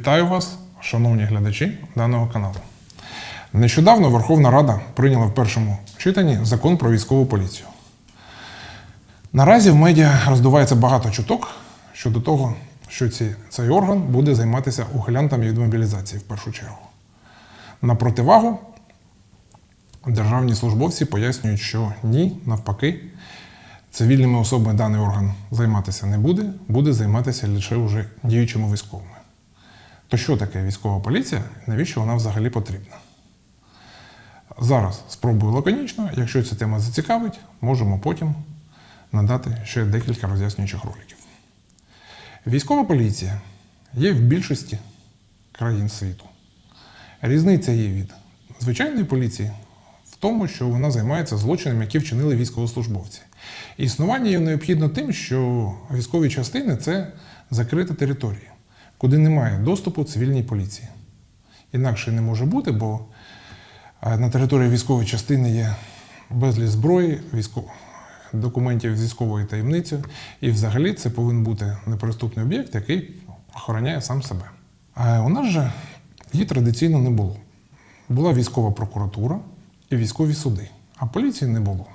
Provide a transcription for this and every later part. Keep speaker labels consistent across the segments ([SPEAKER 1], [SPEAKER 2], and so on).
[SPEAKER 1] Вітаю вас, шановні глядачі даного каналу. Нещодавно Верховна Рада прийняла в першому читанні закон про військову поліцію. Наразі в медіа роздувається багато чуток щодо того, що ці, цей орган буде займатися ухилянтами від мобілізації в першу чергу. На противагу державні службовці пояснюють, що ні, навпаки, цивільними особами даний орган займатися не буде, буде займатися лише вже діючими військовими. То що таке військова поліція навіщо вона взагалі потрібна? Зараз спробую лаконічно. Якщо ця тема зацікавить, можемо потім надати ще декілька роз'яснюючих роликів. Військова поліція є в більшості країн світу. Різниця її від звичайної поліції в тому, що вона займається злочинами, які вчинили військовослужбовці. Існування її необхідно тим, що військові частини це закрита територія, куди немає доступу цивільній поліції. Інакше не може бути, бо е, на території військової частини є безліч зброї, військо... документів з військовою таємницею, і взагалі це повинен бути неприступний об'єкт, який охороняє сам себе. А у нас же її традиційно не було. Була військова прокуратура і військові суди, а поліції не було.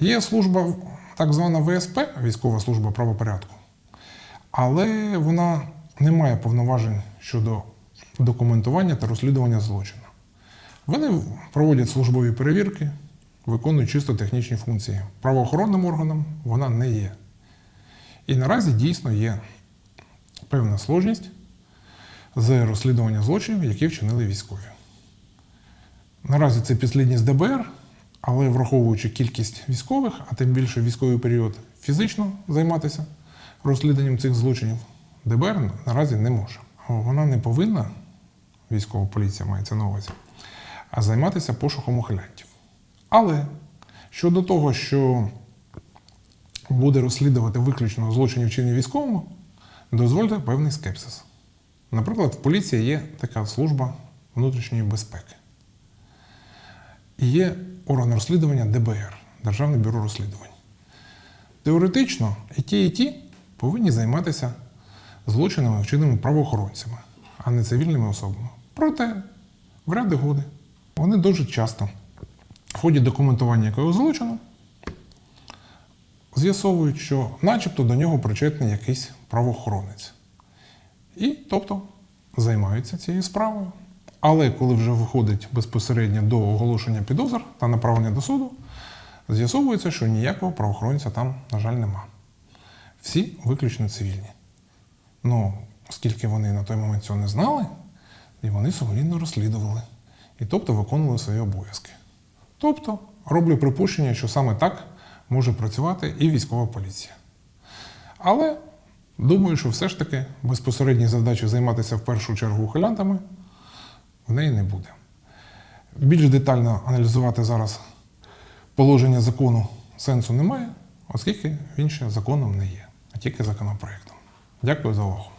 [SPEAKER 1] Є служба, так звана ВСП, військова служба правопорядку, але вона не має повноважень щодо документування та розслідування злочину. Вони проводять службові перевірки, виконують чисто технічні функції. Правоохоронним органом вона не є. І наразі дійсно є певна сложність з розслідування злочинів, які вчинили військові. Наразі це підслідність ДБР, але враховуючи кількість військових, а тим більше військовий період фізично займатися розслідуванням цих злочинів, ДБР наразі не може. Вона не повинна, військова поліція мається на увазі, займатися пошуком ухилянтів. Але щодо того, що буде розслідувати виключно злочинів вчинені військовими, дозвольте певний скепсис. Наприклад, в поліції є така служба внутрішньої безпеки. І є орган розслідування ДБР Державне бюро розслідувань. Теоретично і ті, і ті повинні займатися злочинами, вчиненими правоохоронцями, а не цивільними особами. Проте, в ряди годи, вони дуже часто в ході документування якогось злочину з'ясовують, що начебто до нього причетний якийсь правоохоронець. І тобто займаються цією справою. Але коли вже виходить безпосередньо до оголошення підозр та направлення до суду, з'ясовується, що ніякого правоохоронця там, на жаль, нема. Всі виключно цивільні. Ну, оскільки вони на той момент цього не знали, і вони сумлінно розслідували. І тобто виконували свої обов'язки. Тобто, роблю припущення, що саме так може працювати і військова поліція. Але думаю, що все ж таки безпосередні задачі займатися в першу чергу ухилянтами в неї не буде. Більш детально аналізувати зараз положення закону сенсу немає, оскільки він ще законом не є, а тільки законопроектом. Дякую за увагу.